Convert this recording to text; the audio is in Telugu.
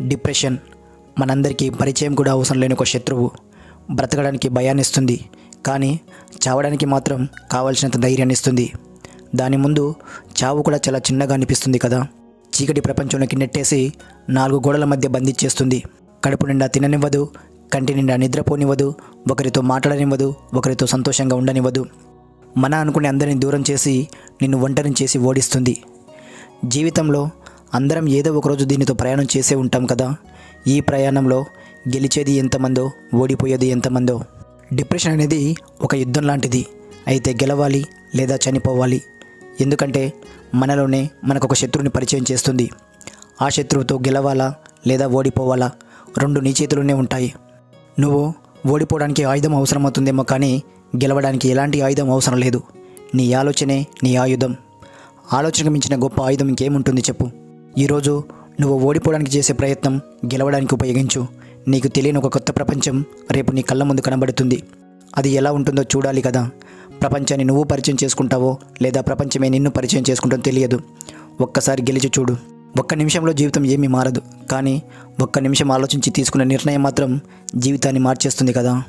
డిప్రెషన్. మనందరికీ పరిచయం కూడా అవసరం లేని ఒక శత్రువు. బ్రతకడానికి భయాన్ని ఇస్తుంది కానీ చావడానికి మాత్రం కావలసినంత ధైర్యాన్ని ఇస్తుంది దాని ముందు చావు కూడా చాలా చిన్నగా అనిపిస్తుంది కదా. చీకటి ప్రపంచంలోకి నెట్టేసి నాలుగు గోడల మధ్య బంధించేస్తుంది. కడుపు నిండా తిననివ్వదు కంటి నిండా నిద్రపోనివ్వదు ఒకరితో మాట్లాడనివ్వదు ఒకరితో సంతోషంగా ఉండనివ్వదు. మన అనుకునే అందరిని దూరం చేసి నిన్ను ఒంటరిని చేసి ఓడిస్తుంది. జీవితంలో అందరం ఏదో ఒకరోజు దీనితో ప్రయాణం చేసే ఉంటాం కదా. ఈ ప్రయాణంలో గెలిచేది ఎంతమందో ఓడిపోయేది ఎంతమందో. డిప్రెషన్ అనేది ఒక యుద్ధం లాంటిది. అయితే గెలవాలి లేదా చనిపోవాలి? ఎందుకంటే మనలోనే మనకు ఒక శత్రువుని పరిచయం చేస్తుంది. ఆ శత్రువుతో గెలవాలా లేదా ఓడిపోవాలా? రెండు నీ చేతిలోనే ఉంటాయి. నువ్వు ఓడిపోవడానికి ఆయుధం అవసరమవుతుందేమో కానీ గెలవడానికి ఎలాంటి ఆయుధం అవసరం లేదు. నీ ఆలోచనే నీ ఆయుధం. ఆలోచనకు మించిన గొప్ప ఆయుధం ఇంకేముంటుంది చెప్పు? ఈరోజు నువ్వు ఓడిపోవడానికి చేసే ప్రయత్నం గెలవడానికి ఉపయోగించు. నీకు తెలియని ఒక కొత్త ప్రపంచం రేపు నీ కళ్ళ ముందు కనబడుతుంది. అది ఎలా ఉంటుందో చూడాలి కదా. ప్రపంచాన్ని నువ్వు పరిచయం చేసుకుంటావో లేదా ప్రపంచమే నిన్ను పరిచయం చేసుకుంటావో తెలియదు. ఒక్కసారి గెలిచి చూడు. ఒక్క నిమిషంలో జీవితం ఏమీ మారదు. కానీ ఒక్క నిమిషం ఆలోచించి తీసుకున్న నిర్ణయం మాత్రం జీవితాన్ని మార్చేస్తుంది కదా.